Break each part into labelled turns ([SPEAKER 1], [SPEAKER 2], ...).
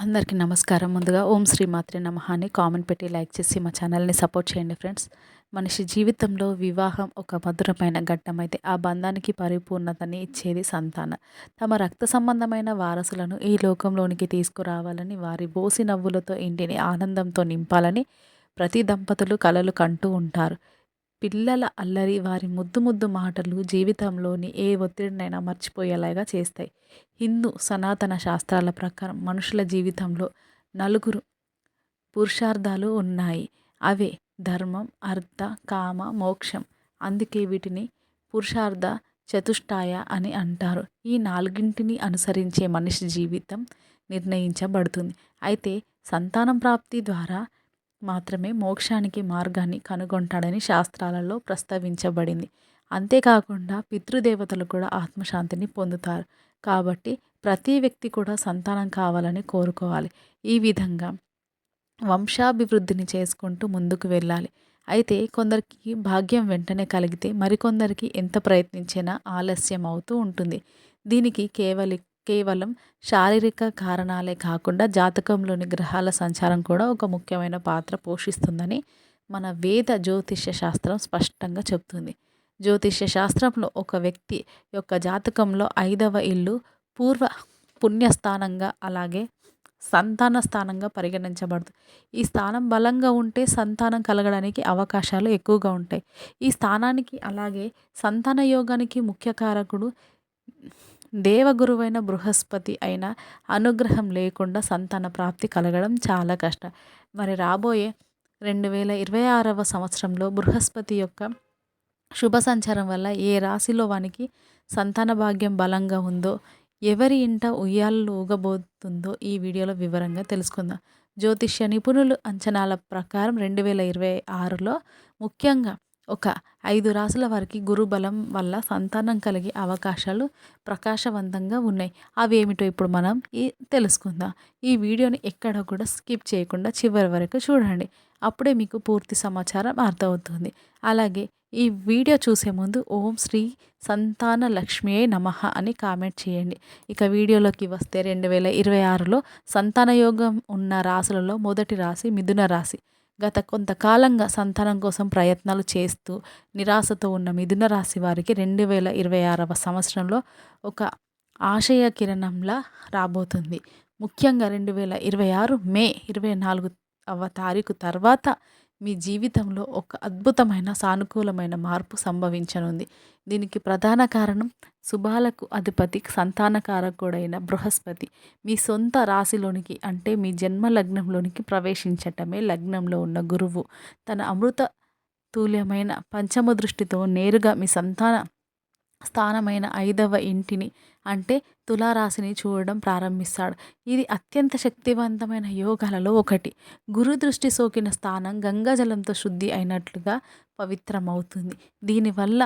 [SPEAKER 1] అందరికీ నమస్కారం. ముందుగా ఓం శ్రీ మాత్రే నమః అని కామెంట్ పెట్టి లైక్ చేసి మా ఛానల్ని సపోర్ట్ చేయండి ఫ్రెండ్స్. మనిషి జీవితంలో వివాహం ఒక మధురమైన ఘట్టమైతే ఆ బంధానికి పరిపూర్ణతని ఇచ్చేది సంతానం. తమ రక్త సంబంధమైన వారసులను ఈ లోకంలోనికి తీసుకురావాలని వారి బోసి నవ్వులతో ఇంటిని ఆనందంతో నింపాలని ప్రతి దంపతులు కలలు కంటూ ఉంటారు. పిల్లల అల్లరి వారి ముద్దు ముద్దు మాటలు జీవితంలోని ఏ ఒత్తిడినైనా మర్చిపోయేలాగా చేస్తాయి. హిందూ సనాతన శాస్త్రాల ప్రకారం మనుషుల జీవితంలో నలుగురు పురుషార్థాలు ఉన్నాయి. అవే ధర్మం అర్థ కామ మోక్షం. అందుకే వీటిని పురుషార్థ చతుష్టాయ అని అంటారు. ఈ నాలుగింటిని అనుసరించే మనిషి జీవితం నిర్ణయించబడుతుంది. అయితే సంతానం ప్రాప్తి ద్వారా మాత్రమే మోక్షానికి మార్గాన్ని కనుగొంటాడని శాస్త్రాలలో ప్రస్తావించబడింది. అంతేకాకుండా పితృదేవతలు కూడా ఆత్మశాంతిని పొందుతారు. కాబట్టి ప్రతి వ్యక్తి కూడా సంతానం కావాలని కోరుకోవాలి. ఈ విధంగా వంశాభివృద్ధిని చేసుకుంటూ ముందుకు వెళ్ళాలి. అయితే కొందరికి భాగ్యం వెంటనే కలిగితే మరికొందరికి ఎంత ప్రయత్నించినా ఆలస్యం అవుతూ ఉంటుంది. దీనికి కేవలి కేవలం శారీరక కారణాలే కాకుండా జాతకంలోని గ్రహాల సంచారం కూడా ఒక ముఖ్యమైన పాత్ర పోషిస్తుందని మన వేద జ్యోతిష్య శాస్త్రం స్పష్టంగా చెబుతుంది. జ్యోతిష్య శాస్త్రంలో ఒక వ్యక్తి యొక్క జాతకంలో ఐదవ ఇల్లు పూర్వ పుణ్యస్థానంగా అలాగే సంతాన స్థానంగా పరిగణించబడుతుంది ఈ స్థానం బలంగా ఉంటే సంతానం కలగడానికి అవకాశాలు ఎక్కువగా ఉంటాయి. ఈ స్థానానికి అలాగే సంతాన యోగానికి ముఖ్య కారకుడు దేవగురువైన బృహస్పతి అయిన అనుగ్రహం లేకుండా సంతాన ప్రాప్తి కలగడం చాలా కష్టం. మరి రాబోయే రెండు వేల ఇరవై ఆరవ సంవత్సరంలో బృహస్పతి యొక్క శుభ సంచారం వల్ల ఏ రాశిలో వానికి సంతాన భాగ్యం బలంగా ఉందో ఎవరి ఇంట ఉయ్యాలు ఊగబోతుందో ఈ వీడియోలో వివరంగా తెలుసుకుందాం. జ్యోతిష్య నిపుణులు అంచనాల ప్రకారం రెండు వేల ఇరవై ఆరులో ముఖ్యంగా ఒక ఐదు రాసుల వారికి గురుబలం వల్ల సంతానం కలిగే అవకాశాలు ప్రకాశవంతంగా ఉన్నాయి. అవి ఏమిటో ఇప్పుడు మనం ఈ తెలుసుకుందాం. ఈ వీడియోని ఎక్కడ కూడా స్కిప్ చేయకుండా చివరి వరకు చూడండి. అప్పుడే మీకు పూర్తి సమాచారం అర్థమవుతుంది. అలాగే ఈ వీడియో చూసే ముందు ఓం శ్రీ సంతాన లక్ష్మియే నమ అని కామెంట్ చేయండి. ఇక వీడియోలోకి వస్తే రెండు వేల ఇరవై ఆరులో సంతాన యోగం ఉన్న రాసులలో మొదటి రాశి మిథున రాశి. గత కొంతకాలంగా సంతానం కోసం ప్రయత్నాలు చేస్తూ నిరాశతో ఉన్న మిథున రాశి వారికి రెండు వేల ఇరవై ఆరవ సంవత్సరంలో ఒక ఆశయ కిరణంలా రాబోతుంది. ముఖ్యంగా రెండు వేల ఇరవై ఆరు మే ఇరవై నాలుగు అవ తారీఖు తర్వాత మీ జీవితంలో ఒక అద్భుతమైన సానుకూలమైన మార్పు సంభవించనుంది. దీనికి ప్రధాన కారణం శుభాలకు అధిపతి సంతానకారకుడైన బృహస్పతి. మీ సొంత రాశిలోనికి అంటే మీ జన్మ లగ్నంలోనికి ప్రవేశించటమే లగ్నంలో ఉన్న గురువు. తన అమృత తుల్యమైన పంచమ దృష్టితో నేరుగా మీ సంతాన స్థానమైన ఐదవ ఇంటిని అంటే తులారాశిని చూడడం ప్రారంభిస్తాడు. ఇది అత్యంత శక్తివంతమైన యోగాలలో ఒకటి. గురు దృష్టి సోకిన స్థానం గంగాజలంతో శుద్ధి అయినట్లుగా పవిత్రమవుతుంది. దీనివల్ల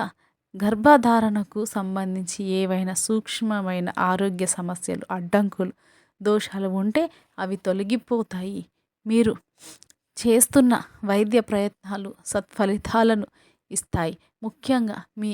[SPEAKER 1] గర్భధారణకు సంబంధించి ఏవైనా సూక్ష్మమైన ఆరోగ్య సమస్యలు అడ్డంకులు దోషాలు ఉంటే అవి తొలగిపోతాయి. మీరు చేస్తున్న వైద్య ప్రయత్నాలు సత్ఫలితాలను ఇస్తాయి. ముఖ్యంగా మీ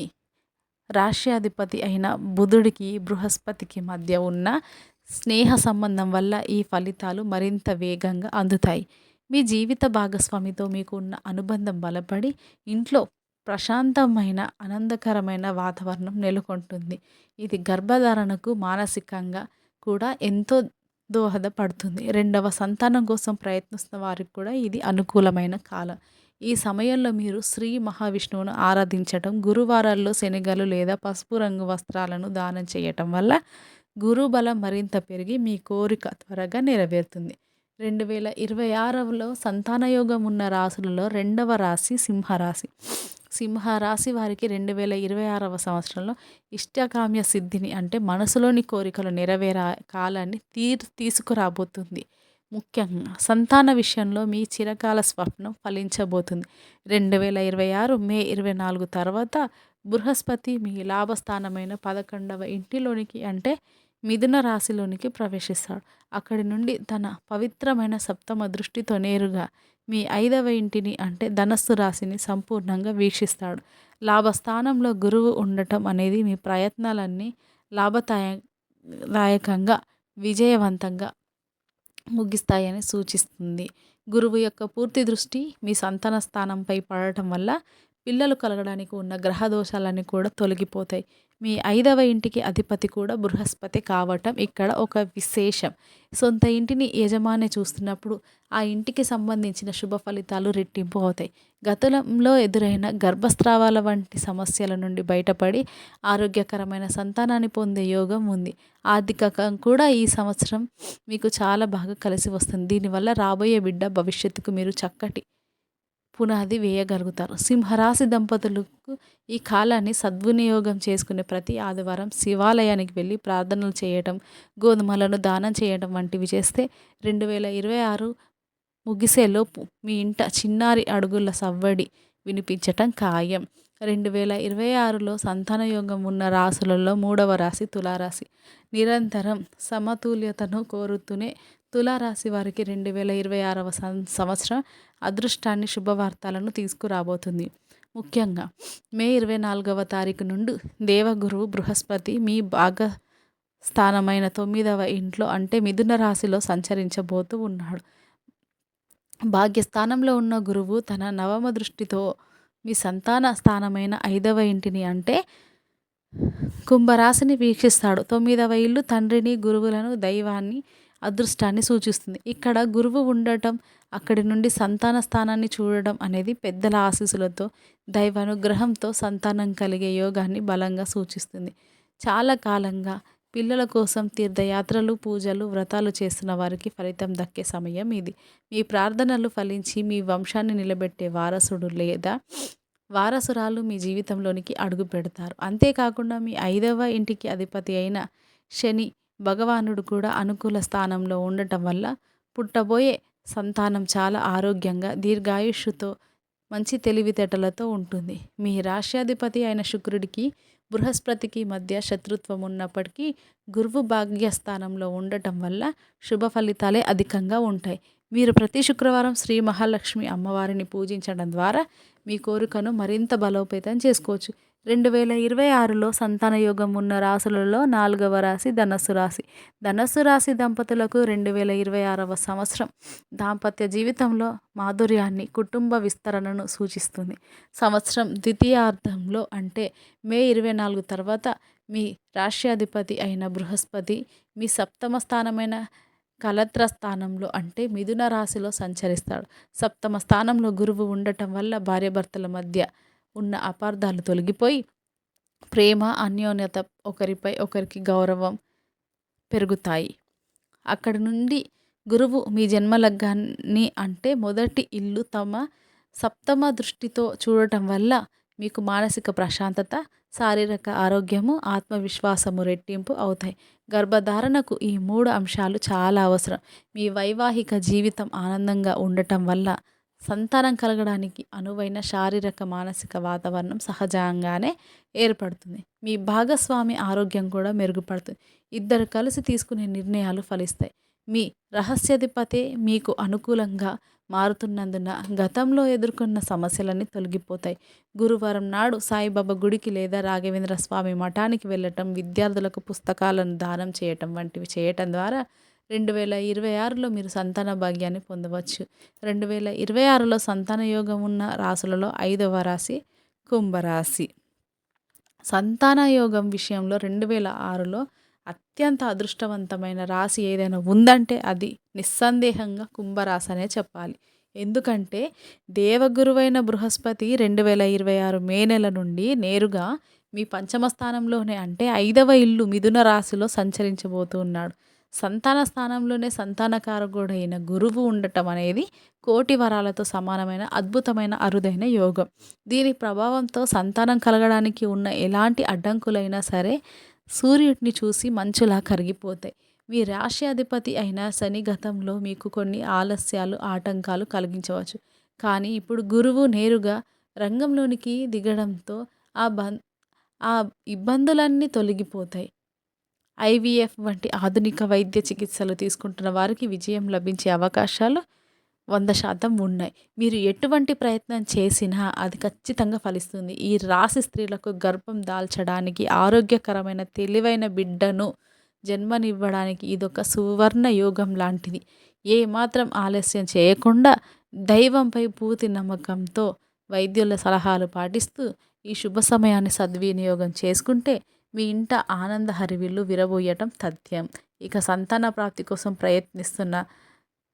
[SPEAKER 1] రాష్ట్రాధిపతి అయిన బుధుడికి బృహస్పతికి మధ్య ఉన్న స్నేహ సంబంధం వల్ల ఈ ఫలితాలు మరింత వేగంగా అందుతాయి. మీ జీవిత భాగస్వామితో మీకు ఉన్న అనుబంధం బలపడి ఇంట్లో ప్రశాంతమైన ఆనందకరమైన వాతావరణం నెలకొంటుంది. ఇది గర్భధారణకు మానసికంగా కూడా ఎంతో దోహదపడుతుంది. రెండవ సంతానం కోసం ప్రయత్నిస్తున్న వారికి కూడా ఇది అనుకూలమైన కాలం. ఈ సమయంలో మీరు శ్రీ మహావిష్ణువును ఆరాధించటం గురువారాల్లో శనగలు లేదా పసుపు రంగు వస్త్రాలను దానం చేయటం వల్ల గురుబలం మరింత పెరిగి మీ కోరిక త్వరగా నెరవేరుతుంది. రెండు వేల ఇరవై ఆరవలో సంతానయోగం ఉన్న రాశులలో రెండవ రాశి సింహరాశి. సింహరాశి వారికి రెండు వేల ఇరవై ఆరవ సంవత్సరంలో ఇష్టకామ్య సిద్ధిని అంటే మనసులోని కోరికలు నెరవేరా కాలాన్ని తీర్ తీసుకురాబోతుంది. ముఖ్యంగా సంతాన విషయంలో మీ చిరకాల స్వప్నం ఫలించబోతుంది. రెండు వేల ఇరవై ఆరు మే ఇరవై నాలుగు తర్వాత బృహస్పతి మీ లాభస్థానమైన పదకొండవ ఇంటిలోనికి అంటే మిథున రాశిలోనికి ప్రవేశిస్తాడు. అక్కడి నుండి తన పవిత్రమైన సప్తమ దృష్టితో నేరుగా మీ ఐదవ ఇంటిని అంటే ధనస్సు రాశిని సంపూర్ణంగా వీక్షిస్తాడు. లాభస్థానంలో గురువు ఉండటం అనేది మీ ప్రయత్నాలన్నీ లాభదాయ దాయకంగా విజయవంతంగా ముగిస్తాయని సూచిస్తుంది. గురువు యొక్క పూర్తి దృష్టి మీ సంతాన స్థానంపై పడటం వల్ల పిల్లలు కలగడానికి ఉన్న గ్రహ దోషాలన్నీ కూడా తొలగిపోతాయి. మీ ఐదవ ఇంటికి అధిపతి కూడా బృహస్పతి కావటం ఇక్కడ ఒక విశేషం. సొంత ఇంటిని యజమాని చూస్తున్నప్పుడు ఆ ఇంటికి సంబంధించిన శుభ ఫలితాలు రెట్టింపు అవుతాయి. గతంలో ఎదురైన గర్భస్రావాల వంటి సమస్యల నుండి బయటపడి ఆరోగ్యకరమైన సంతానాన్ని పొందే యోగం ఉంది. ఆర్థికం కూడా ఈ సంవత్సరం మీకు చాలా బాగా కలిసి వస్తుంది. దీనివల్ల రాబోయే బిడ్డ భవిష్యత్తుకు మీరు చక్కటి పునాది వేయగలుగుతారు. సింహరాశి దంపతులకు ఈ కాలాన్ని సద్వినియోగం చేసుకునే ప్రతి ఆదివారం శివాలయానికి వెళ్ళి ప్రార్థనలు చేయటం గోధుమలను దానం చేయటం వంటివి చేస్తే రెండు వేల ఇరవై ఆరు ముగిసేలోపు మీ ఇంట చిన్నారి అడుగుల సవ్వడి వినిపించటం ఖాయం. రెండు వేల ఇరవై ఆరులో సంతాన యోగం ఉన్న రాసులలో మూడవ రాశి తులారాశి. నిరంతరం సమతుల్యతను కోరుతూనే తులారాశి వారికి రెండు వేల ఇరవై ఆరవ సంవత్సరం అదృష్టాన్ని శుభవార్తలను తీసుకురాబోతుంది. ముఖ్యంగా మే ఇరవై నాలుగవ తారీఖు నుండి దేవగురువు బృహస్పతి మీ భాగ స్థానమైన తొమ్మిదవ ఇంట్లో అంటే మిథున రాశిలో సంచరించబోతూ ఉన్నాడు. భాగ్యస్థానంలో ఉన్న గురువు తన నవమ దృష్టితో మీ సంతాన స్థానమైన ఐదవ ఇంటిని అంటే కుంభరాశిని వీక్షిస్తాడు. తొమ్మిదవ ఇల్లు తండ్రిని గురువులను దైవాన్ని అదృష్టాన్ని సూచిస్తుంది. ఇక్కడ గురువు ఉండటం అక్కడి నుండి సంతాన స్థానాన్ని చూడడం అనేది పెద్దల ఆశీస్సులతో దైవానుగ్రహంతో సంతానం కలిగే యోగాన్ని బలంగా సూచిస్తుంది. చాలా కాలంగా పిల్లల కోసం తీర్థయాత్రలు పూజలు వ్రతాలు చేస్తున్న వారికి ఫలితం దక్కే సమయం ఇది. మీ ప్రార్థనలు ఫలించి మీ వంశాన్ని నిలబెట్టే వారసుడు లేదా వారసురాలు మీ జీవితంలోనికి అడుగు పెడతారు. అంతేకాకుండా మీ ఐదవ ఇంటికి అధిపతి అయిన శని భగవానుడు కూడా అనుకూల స్థానంలో ఉండటం వల్ల పుట్టబోయే సంతానం చాలా ఆరోగ్యంగా దీర్ఘాయుష్తో మంచి తెలివితేటలతో ఉంటుంది. మీ రాష్ట్రాధిపతి అయిన శుక్రుడికి బృహస్పతికి మధ్య శత్రుత్వం ఉన్నప్పటికీ గురువు భాగ్యస్థానంలో ఉండటం వల్ల శుభ ఫలితాలే అధికంగా ఉంటాయి. మీరు ప్రతి శుక్రవారం శ్రీ మహాలక్ష్మి అమ్మవారిని పూజించడం ద్వారా మీ కోరికను మరింత బలోపేతం చేసుకోవచ్చు. రెండు వేల ఇరవై ఆరులో సంతాన యోగం ఉన్న రాశులలో నాలుగవ రాశి ధనస్సు రాశి. ధనస్సు రాశి దంపతులకు రెండు వేల ఇరవై ఆరవ సంవత్సరం దాంపత్య జీవితంలో మాధుర్యాన్ని కుటుంబ విస్తరణను సూచిస్తుంది. సంవత్సరం ద్వితీయార్థంలో అంటే మే ఇరవై నాలుగు తర్వాత మీ రాష్ట్రాధిపతి అయిన బృహస్పతి మీ సప్తమ స్థానమైన కలత్ర స్థానంలో అంటే మిథున రాశిలో సంచరిస్తాడు. సప్తమ స్థానంలో గురువు ఉండటం వల్ల భార్యాభర్తల మధ్య ఉన్న అపార్థాలు తొలగిపోయి ప్రేమ అన్యోన్యత ఒకరిపై ఒకరికి గౌరవం పెరుగుతాయి. అక్కడి నుండి గురువు మీ జన్మలగ్గాన్ని అంటే మొదటి ఇల్లు తమ సప్తమ దృష్టితో చూడటం వల్ల మీకు మానసిక ప్రశాంతత శారీరక ఆరోగ్యము ఆత్మవిశ్వాసము రెట్టింపు అవుతాయి. గర్భధారణకు ఈ మూడు అంశాలు చాలా అవసరం. మీ వైవాహిక జీవితం ఆనందంగా ఉండటం వల్ల సంతానం కలగడానికి అనువైన శారీరక మానసిక వాతావరణం సహజంగానే ఏర్పడుతుంది. మీ భాగస్వామి ఆరోగ్యం కూడా మెరుగుపడుతుంది. ఇద్దరు కలిసి తీసుకునే నిర్ణయాలు ఫలిస్తాయి. మీ రహస్యాధిపతే మీకు అనుకూలంగా మారుతున్నందున గతంలో ఎదుర్కొన్న సమస్యలన్నీ తొలగిపోతాయి. గురువారం నాడు సాయిబాబా గుడికి లేదా రాఘవేంద్ర స్వామి మఠానికి వెళ్ళటం విద్యార్థులకు పుస్తకాలను దానం చేయటం వంటివి చేయటం ద్వారా రెండు వేల ఇరవై ఆరులో మీరు సంతాన భాగ్యాన్ని పొందవచ్చు. రెండు వేల ఇరవై ఆరులో సంతాన యోగం ఉన్న రాసులలో ఐదవ రాశి కుంభరాశి. సంతాన యోగం విషయంలో రెండు వేల ఆరులో అత్యంత అదృష్టవంతమైన రాశి ఏదైనా ఉందంటే అది నిస్సందేహంగా కుంభరాశి అనే చెప్పాలి. ఎందుకంటే దేవగురువైన బృహస్పతి రెండు వేల ఇరవై ఆరు మే నెల నుండి నేరుగా మీ పంచమ స్థానంలోనే అంటే ఐదవ ఇల్లు మిథున రాశిలో సంచరించబోతున్నాడు సంతాన స్థానంలోనే సంతానకారకుడైన గురువు ఉండటం అనేది కోటి వరాలతో సమానమైన అద్భుతమైన అరుదైన యోగం. దీని ప్రభావంతో సంతానం కలగడానికి ఉన్న ఎలాంటి అడ్డంకులైనా సరే సూర్యుడిని చూసి మంచులా కరిగిపోతాయి. మీ రాశి అధిపతి అయిన శని గతంలో మీకు కొన్ని ఆలస్యాలు ఆటంకాలు కలిగించవచ్చు. కానీ ఇప్పుడు గురువు నేరుగా రంగంలోనికి దిగడంతో ఆ బం ఆ ఇబ్బందులన్నీ తొలగిపోతాయి. ఐవీఎఫ్ వంటి ఆధునిక వైద్య చికిత్సలు తీసుకుంటున్న వారికి విజయం లభించే అవకాశాలు వంద శాతం ఉన్నాయి. మీరు ఎటువంటి ప్రయత్నం చేసినా అది ఖచ్చితంగా ఫలిస్తుంది. ఈ రాశి స్త్రీలకు గర్భం దాల్చడానికి ఆరోగ్యకరమైన తెలివైన బిడ్డను జన్మనివ్వడానికి ఇదొక సువర్ణ యోగం లాంటిది. ఏమాత్రం ఆలస్యం చేయకుండా దైవంపై పూర్తి నమ్మకంతో వైద్యుల సలహాలు పాటిస్తూ ఈ శుభ సమయాన్ని సద్వినియోగం చేసుకుంటే మీ ఇంట ఆనంద హరివిల్లు విరబోయటం తథ్యం. ఇక సంతాన ప్రాప్తి కోసం ప్రయత్నిస్తున్న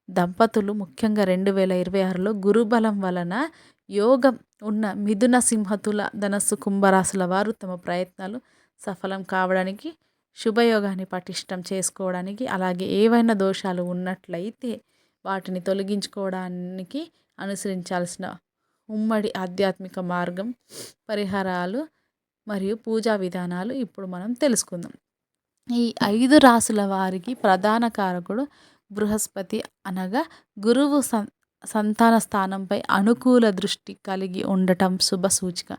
[SPEAKER 1] దంపతులు ముఖ్యంగా రెండు వేల ఇరవై ఆరులో గురుబలం వలన యోగం ఉన్న మిథున సింహతుల ధనస్సు కుంభరాశుల వారు తమ ప్రయత్నాలు సఫలం కావడానికి శుభయోగాన్ని పటిష్టం చేసుకోవడానికి అలాగే ఏవైనా దోషాలు ఉన్నట్లయితే వాటిని తొలగించుకోవడానికి అనుసరించాల్సిన ఉమ్మడి ఆధ్యాత్మిక మార్గం పరిహారాలు మరియు పూజా విధానాలు ఇప్పుడు మనం తెలుసుకుందాం. ఈ ఐదు రాసుల వారికి ప్రధాన కారకుడు బృహస్పతి అనగా గురువు సం సంతాన స్థానంపై అనుకూల దృష్టి కలిగి ఉండటం శుభ సూచిక.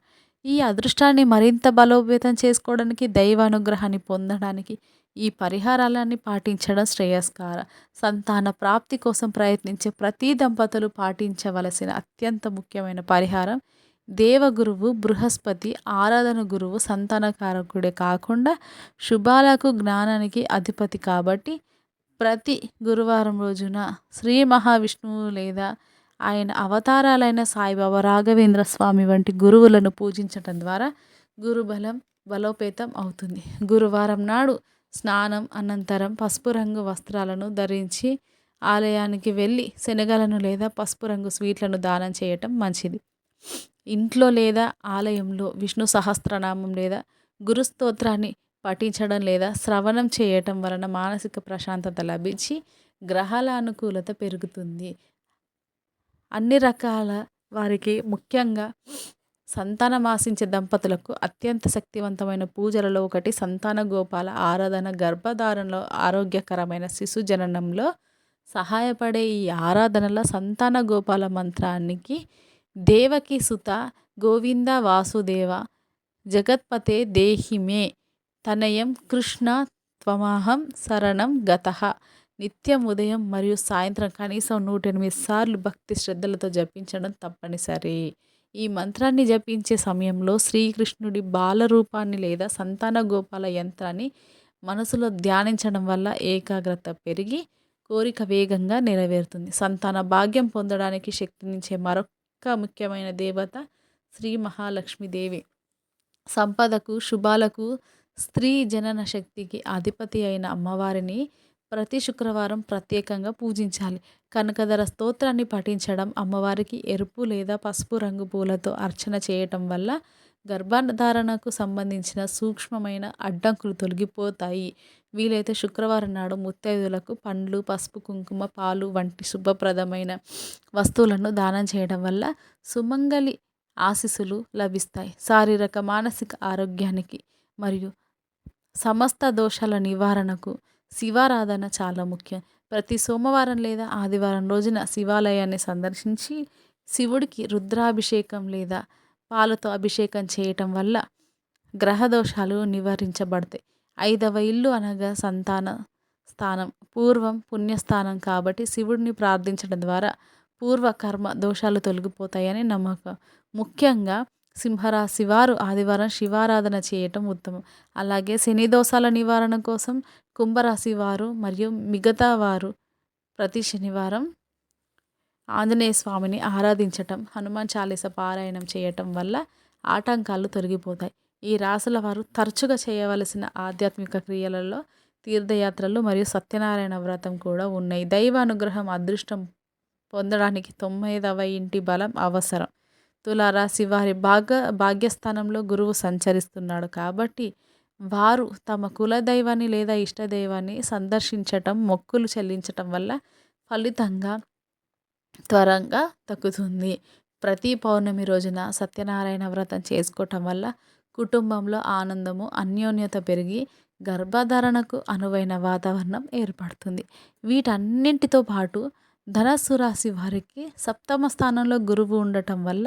[SPEAKER 1] ఈ అదృష్టాన్ని మరింత బలోపేతం చేసుకోవడానికి దైవ అనుగ్రహాన్ని పొందడానికి ఈ పరిహారాలన్నీ పాటించడం శ్రేయస్కార. సంతాన ప్రాప్తి కోసం ప్రయత్నించే ప్రతి దంపతులు పాటించవలసిన అత్యంత ముఖ్యమైన పరిహారం దేవగురువు బృహస్పతి ఆరాధన గురువు సంతానకారకుడే కాకుండా శుభాలకు జ్ఞానానికి అధిపతి కాబట్టి ప్రతి గురువారం రోజున శ్రీ మహావిష్ణువు లేదా ఆయన అవతారాలైన సాయిబాబా రాఘవేంద్ర స్వామి వంటి గురువులను పూజించటం ద్వారా గురుబలం బలోపేతం అవుతుంది. గురువారం నాడు స్నానం అనంతరం పసుపు రంగు వస్త్రాలను ధరించి ఆలయానికి వెళ్ళి శనగలను లేదా పసుపు రంగు స్వీట్లను దానం చేయటం మంచిది. ఇంట్లో లేదా ఆలయంలో విష్ణు సహస్రనామం లేదా గురుస్తోత్రాన్ని పఠించడం లేదా శ్రవణం చేయటం వలన మానసిక ప్రశాంతత లభించి గ్రహాల అనుకూలత పెరుగుతుంది. అన్ని రకాల వారికి ముఖ్యంగా సంతానం ఆశించే దంపతులకు అత్యంత శక్తివంతమైన పూజలలో ఒకటి సంతాన గోపాల ఆరాధన గర్భధారణలో ఆరోగ్యకరమైన శిశు జననంలో సహాయపడే ఈ ఆరాధనల సంతాన గోపాల మంత్రానికి దేవకి సుత గోవింద వాసుదేవ జగత్పతే దేహిమే తనయం కృష్ణ త్వమహం శరణం గత. నిత్యం ఉదయం మరియు సాయంత్రం కనీసం నూట ఎనిమిది సార్లు భక్తి శ్రద్ధలతో జపించడం తప్పనిసరి. ఈ మంత్రాన్ని జపించే సమయంలో శ్రీకృష్ణుడి బాలరూపాన్ని లేదా సంతాన గోపాల యంత్రాన్ని మనసులో ధ్యానించడం వల్ల ఏకాగ్రత పెరిగి కోరిక వేగంగా నెరవేరుతుంది. సంతాన భాగ్యం పొందడానికి శక్తినిచ్చే మరొక ఇంకా ముఖ్యమైన దేవత శ్రీ మహాలక్ష్మీదేవి. సంపదకు శుభాలకు స్త్రీ జనన శక్తికి అధిపతి అయిన అమ్మవారిని ప్రతి శుక్రవారం ప్రత్యేకంగా పూజించాలి. కనకధర స్తోత్రాన్ని పఠించడం అమ్మవారికి ఎరుపు లేదా పసుపు రంగు పూలతో అర్చన చేయటం వల్ల గర్భధారణకు సంబంధించిన సూక్ష్మమైన అడ్డంకులు తొలగిపోతాయి. వీలైతే శుక్రవారం నాడు ముత్తైదులకు పండ్లు పసుపు కుంకుమ పాలు వంటి శుభప్రదమైన వస్తువులను దానం చేయడం వల్ల సుమంగలి ఆశీస్సులు లభిస్తాయి. శారీరక మానసిక ఆరోగ్యానికి మరియు సమస్త దోషాల నివారణకు శివారాధన చాలా ముఖ్యం. ప్రతి సోమవారం లేదా ఆదివారం రోజున శివాలయాన్ని సందర్శించి శివుడికి రుద్రాభిషేకం లేదా పాలతో అభిషేకం చేయటం వల్ల గ్రహ దోషాలు నివారించబడతాయి. ఐదవ ఇల్లు అనగా సంతాన స్థానం. పూర్వం పుణ్యస్థానం కాబట్టి శివుడిని ప్రార్థించడం ద్వారా పూర్వ కర్మ దోషాలు తొలగిపోతాయని నమ్మకం. ముఖ్యంగా సింహరాశి వారు ఆదివారం శివారాధన చేయటం ఉత్తమం. అలాగే శని దోషాల నివారణ కోసం కుంభరాశి వారు మరియు మిగతా వారు ప్రతి శనివారం ఆంజనేయ స్వామిని ఆరాధించటం హనుమాన్ చాలీస పారాయణం చేయటం వల్ల ఆటంకాలు తొలగిపోతాయి. ఈ రాసుల వారు తరచుగా చేయవలసిన ఆధ్యాత్మిక క్రియలలో తీర్థయాత్రలు మరియు సత్యనారాయణ వ్రతం కూడా ఉన్నాయి. దైవ అనుగ్రహం అదృష్టం పొందడానికి తొమ్మిదవ ఇంటి బలం అవసరం. తులారాశి వారి భాగ భాగ్యస్థానంలో గురువు సంచరిస్తున్నాడు కాబట్టి వారు తమ కులదైవాన్ని లేదా ఇష్టదైవాన్ని సందర్శించటం మొక్కులు చెల్లించటం వల్ల ఫలితంగా త్వరగా తగ్గుతుంది. ప్రతి పౌర్ణమి రోజున సత్యనారాయణ వ్రతం చేసుకోవటం వల్ల కుటుంబంలో ఆనందము అన్యోన్యత పెరిగి గర్భధారణకు అనువైన వాతావరణం ఏర్పడుతుంది. వీటన్నింటితో పాటు ధనస్సు రాశి వారికి సప్తమ స్థానంలో గురువు ఉండటం వల్ల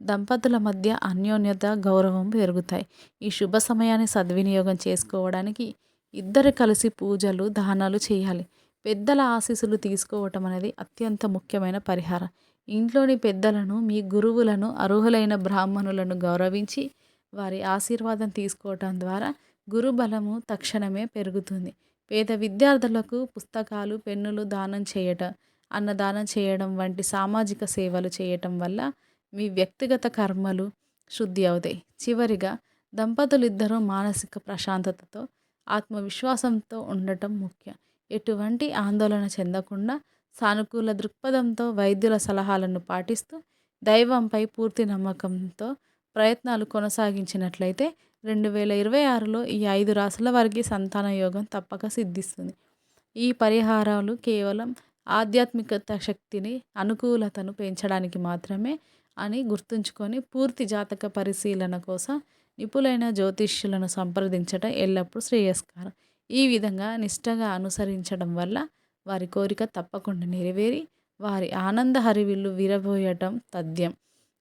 [SPEAKER 1] దంపతుల మధ్య అన్యోన్యత గౌరవం పెరుగుతాయి. ఈ శుభ సమయాన్ని సద్వినియోగం చేసుకోవడానికి ఇద్దరు కలిసి పూజలు దానాలు చేయాలి. పెద్దల ఆశీస్సులు తీసుకోవటం అనేది అత్యంత ముఖ్యమైన పరిహారం. ఇంట్లోని పెద్దలను మీ గురువులను అర్హులైన బ్రాహ్మణులను గౌరవించి వారి ఆశీర్వాదం తీసుకోవటం ద్వారా గురుబలము తక్షణమే పెరుగుతుంది. పేద విద్యార్థులకు పుస్తకాలు పెన్నులు దానం చేయటం అన్నదానం చేయడం వంటి సామాజిక సేవలు చేయటం వల్ల మీ వ్యక్తిగత కర్మలు శుద్ధి అవుతాయి. చివరిగా దంపతులు ఇద్దరూ మానసిక ప్రశాంతతతో ఆత్మవిశ్వాసంతో ఉండటం ముఖ్యం. ఎటువంటి ఆందోళన చెందకుండా సానుకూల దృక్పథంతో వైద్యుల సలహాలను పాటిస్తూ దైవంపై పూర్తి నమ్మకంతో ప్రయత్నాలు కొనసాగించినట్లయితే రెండు వేల ఇరవై ఆరులో ఈ ఐదు రాసుల వారికి సంతాన యోగం తప్పక సిద్ధిస్తుంది. ఈ పరిహారాలు కేవలం ఆధ్యాత్మికత శక్తిని అనుకూలతను పెంచడానికి మాత్రమే అని గుర్తుంచుకొని పూర్తి జాతక పరిశీలన కోసం నిపుణులైన జ్యోతిష్యులను సంప్రదించడం ఎల్లప్పుడూ శ్రేయస్కారం. ఈ విధంగా నిష్టగా అనుసరించడం వల్ల వారి కోరిక తప్పకుండా నెరవేరి వారి ఆనంద హరివిల్లు విరబోయటం తథ్యం.